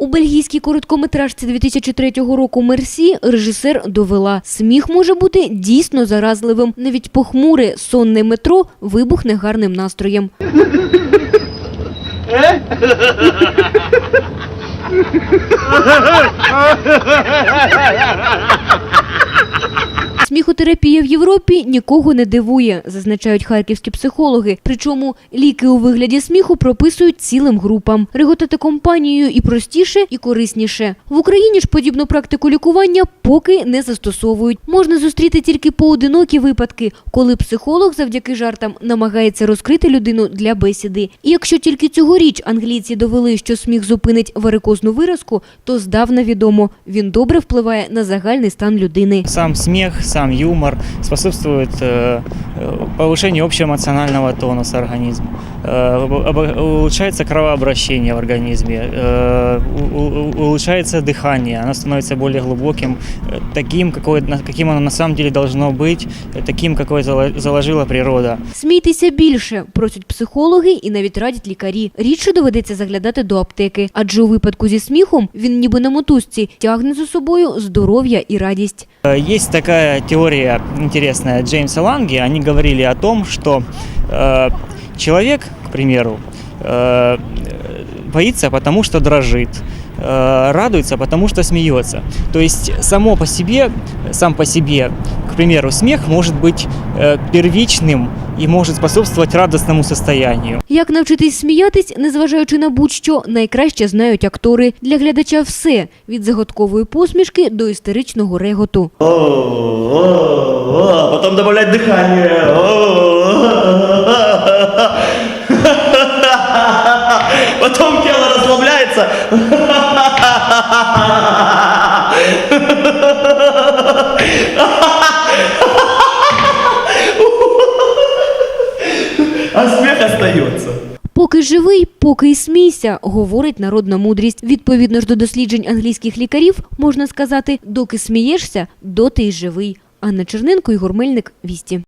У бельгійській короткометражці 2003 року «Мерсі» режисер довела, сміх може бути дійсно заразливим. Навіть похмуре сонне метро вибухне гарним настроєм. Сміхотерапія в Європі нікого не дивує, зазначають харківські психологи. Причому ліки у вигляді сміху прописують цілим групам. Реготати компанією і простіше, і корисніше. В Україні ж подібну практику лікування поки не застосовують. Можна зустріти тільки поодинокі випадки, коли психолог завдяки жартам намагається розкрити людину для бесіди. І якщо тільки цьогоріч англійці довели, що сміх зупинить варикозну виразку, то здавна відомо, він добре впливає на загальний стан людини. Сам смех, сам юмор способствует э, э, повышению общего эмоционального тонуса организма. Э, обо- улучшается кровообращение в организме, э, у- у- улучшается дыхание, оно становится более глубоким, э, таким, какое, на- каким оно на самом деле должно быть, э, таким, какое зало- заложила природа. Смійтеся більше, просять психологи і навіть радять лікарі. Рідше доведеться заглядати до аптеки, адже у випадку зі сміхом він ніби на мотузці тягне за собою здоров'я і радість. Э, Есть такая теория интересная Джеймса Ланги. Они говорили о том, что э, человек, к примеру, э, боится, потому что дрожит, э, радуется, потому что смеется. То есть само по себе, сам по себе, к примеру, смех может быть э, первичным и может способствовать радостному состоянию. Як навчитись сміятись, незважаючи на будь-що, найкраще знають актори. Для глядача все від загадкової посмішки до істеричного реготу. О, о, о, потом добавлять дыхание. О, Потом тело расслабляется. А смех остается. Поки живий, поки й смійся, говорить народна мудрість. Відповідно ж до досліджень англійських лікарів, можна сказати, доки смієшся, доти й живий. Анна Черненко, Ігор Мельник, Вісті.